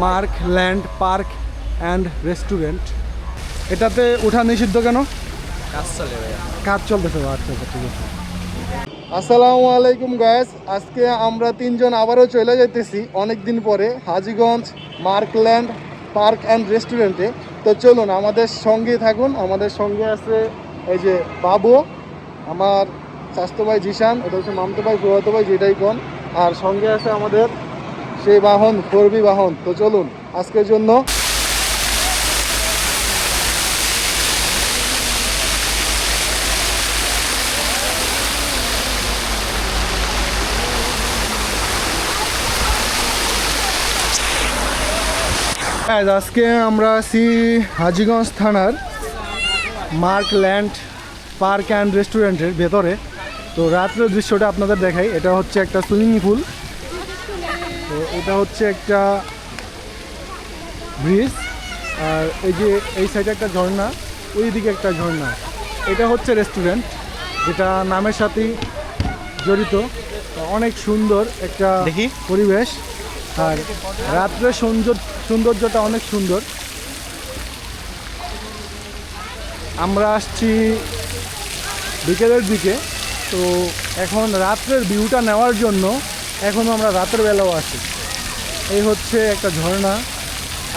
Mark Land Park and Restaurant. এটাতে ওঠা নিষিদ্ধ কেন? কাজ চলে ভাইয়া। কাজ চলতেছে আচ্ছা আচ্ছা ঠিক আছে। আসসালামু আলাইকুম গায়েস আজকে আমরা তিনজন আবারও চলে যাইতেছি অনেক দিন পরে হাজিগঞ্জ মার্কল্যান্ড পার্ক অ্যান্ড রেস্টুরেন্টে। তো চলুন আমাদের সঙ্গে থাকুন। আমাদের সঙ্গে আছে এই যে বাবু আমার স্বাস্থ্য ভাই জিশান এটা হচ্ছে মামতো ভাই ফুয়াতো ভাই যেটাই কোন। আর সঙ্গে আছে আমাদের সেই বাহন ফোরবি বাহন। তো চলুন, আজকের জন্য আজকে আমরা আছি হাজিগঞ্জ থানার মার্ক ল্যান্ড পার্ক অ্যান্ড রেস্টুরেন্টের ভেতরে। তো রাত্রের দৃশ্যটা আপনাদের দেখাই। এটা হচ্ছে একটা সুইমিং পুল। তো এটা হচ্ছে একটা ব্রিজ আর এই যে এই সাইডে একটা ঝর্ণা ওই দিকে একটা ঝর্ণা। এটা হচ্ছে রেস্টুরেন্ট যেটা নামের সাথেই জড়িত। অনেক সুন্দর একটা দেখি। পরিবেশ আর রাত্রের সৌন্দর্য সৌন্দর্যটা অনেক সুন্দর। আমরা আসছি বিকেলের দিকে তো এখন রাত্রের ভিউটা নেওয়ার জন্য এখন আমরা রাতের বেলাও আসি এই হচ্ছে একটা ঝর্ণা।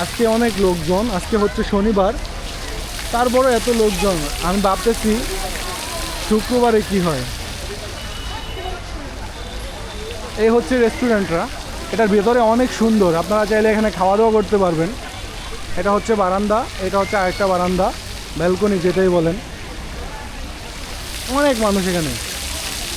আজকে অনেক লোকজন, আজকে হচ্ছে শনিবার। তারপরে এত লোকজন, আমি ভাবতেছি শুক্রবারে কি হয়। এই হচ্ছে রেস্টুরেন্টরা এটার ভেতরে অনেক সুন্দর। আপনারা চাইলে এখানে খাওয়া দাওয়া করতে পারবেন। এটা হচ্ছে বারান্দা, এটা হচ্ছে আরেকটা বারান্দা। ব্যালকনি যেটাই বলেন। অনেক মানুষ এখানে।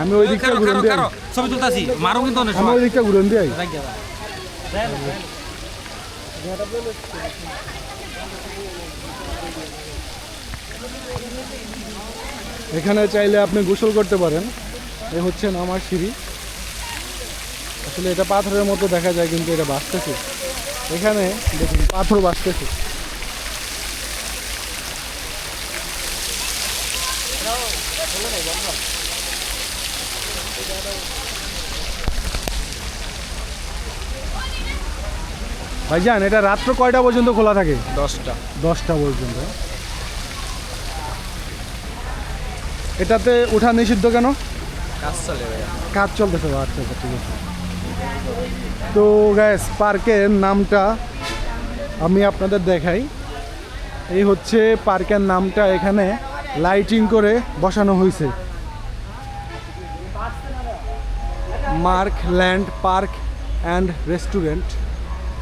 আমি ওই দিকটা কারও ঘুরে কারও দিয়ে ছবি তুলতাছি মারো কিন্তু অনেক আমি সময়। ওই দিকটা ঘুরে দিয়ে। এখানে চাইলে আপনি গোসল করতে পারেন। এ হচ্ছে আমার সিঁড়ি। আসলে এটা পাথরের মতো দেখা যায় কিন্তু এটা বাঁচতেছে। এখানে দেখুন পাথর বাঁচতেছে। ভাইজান এটা রাত্র কয়টা পর্যন্ত খোলা থাকে? দশটা। দশটা পর্যন্ত। এটাতে ওঠা নিষিদ্ধ কেন? কাজ চলে কাজ চলতেছে আচ্ছা আচ্ছা ঠিক আছে। তো গ্যাস পার্কের নামটা আমি আপনাদের দেখাই। এই হচ্ছে পার্কের নামটা এখানে লাইটিং করে বসানো হয়েছে Mark Land Park and Restaurant.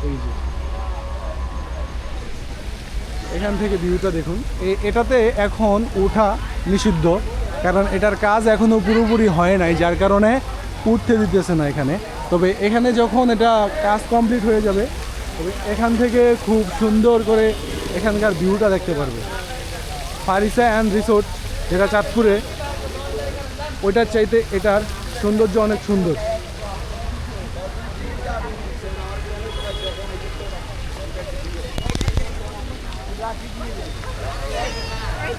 এই যে। এখান থেকে ভিউটা দেখুন। এটাতে এখন ওঠা নিষিদ্ধ, কারণ এটার কাজ এখনও পুরোপুরি হয় নাই, যার কারণে উঠতে দিতেছে না এখানে। তবে এখানে যখন এটা কাজ কমপ্লিট হয়ে যাবে, তবে এখান থেকে খুব সুন্দর করে এখানকার ভিউটা দেখতে পারবে। ফারিসা অ্যান্ড রিসোর্ট, যেটা চাঁদপুরে, ওইটার চাইতে এটার সৌন্দর্য অনেক সুন্দর।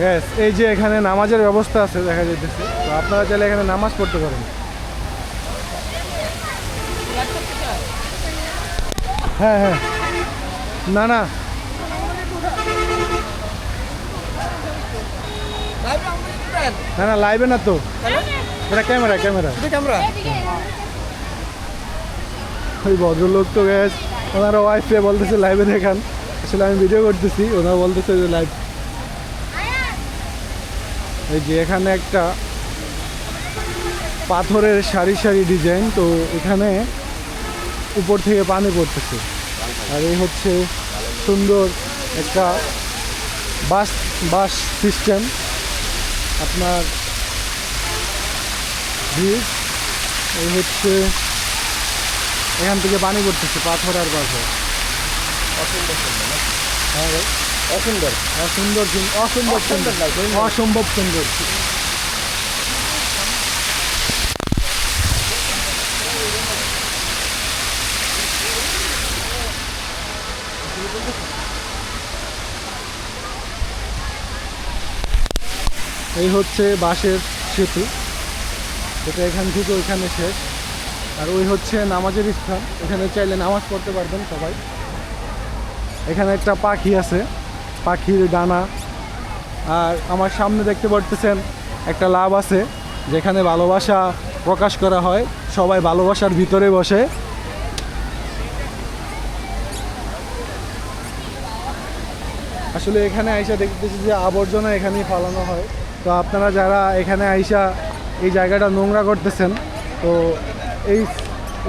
গ্যাস এই যে এখানে নামাজের ব্যবস্থা আছে দেখা যাইতেছে। তো আপনারা চাইলে এখানে নামাজ পড়তে পারেন। হ্যাঁ হ্যাঁ। না না। না না লাইভে না তো। এটা ক্যামেরা ক্যামেরা ওই ভদ্রলোক তো গ্যাস ওনারা ওয়াইফে বলতেছে লাইভে দেখান। আসলে আমি ভিডিও করতেছি ওনারা বলতেছে যে লাইভ এই যে এখানে একটা পাথরের সারি সারি ডিজাইন, তো এখানে উপর থেকে পানি পড়তেছে। আর এই হচ্ছে সুন্দর একটা বাস বাস সিস্টেম। আপনার ব্রিজ, এই হচ্ছে এখান থেকে পানি পড়তেছে, পাথর আর পাথর হ্যাঁ ভাই অসুন্দর। অসুন্দর সুন- অসম্ভব সুন্দর অসম্ভব সুন্দর। এই হচ্ছে বাঁশের সেতু এটা এখান থেকে ওইখানে শেষ। আর ওই হচ্ছে নামাজের স্থান। এখানে চাইলে নামাজ পড়তে পারবেন সবাই। এখানে একটা পাখি আছে। পাখির ডানা। আর আমার সামনে দেখতে পারতেছেন একটা লাভ আছে, যেখানে ভালোবাসা প্রকাশ করা হয়। সবাই ভালোবাসার ভিতরে বসে। আসলে এখানে আইসা দেখতেছি যে আবর্জনা এখানেই ফালানো হয়। তো আপনারা যারা এখানে আইসা এই জায়গাটা নোংরা করতেছেন, তো এই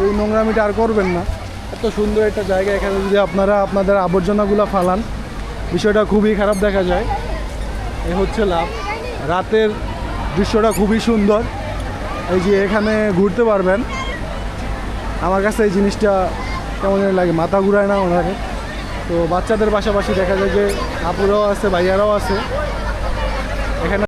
এই নোংরামিটা আর করবেন না। এত সুন্দর একটা জায়গা এখানে যদি আপনারা আপনাদের আবর্জনাগুলো ফালান বিষয়টা খুবই খারাপ দেখা যায়। এ হচ্ছে লাভ। রাতের দৃশ্যটা খুবই সুন্দর। এই যে এখানে ঘুরতে পারবেন। আমার কাছে এই জিনিসটা কেমন লাগে, মাথা ঘুরায় না ওনাকে তো বাচ্চাদের পাশাপাশি দেখা যায় যে আপুরাও আছে, ভাইয়ারাও আছে। এখানে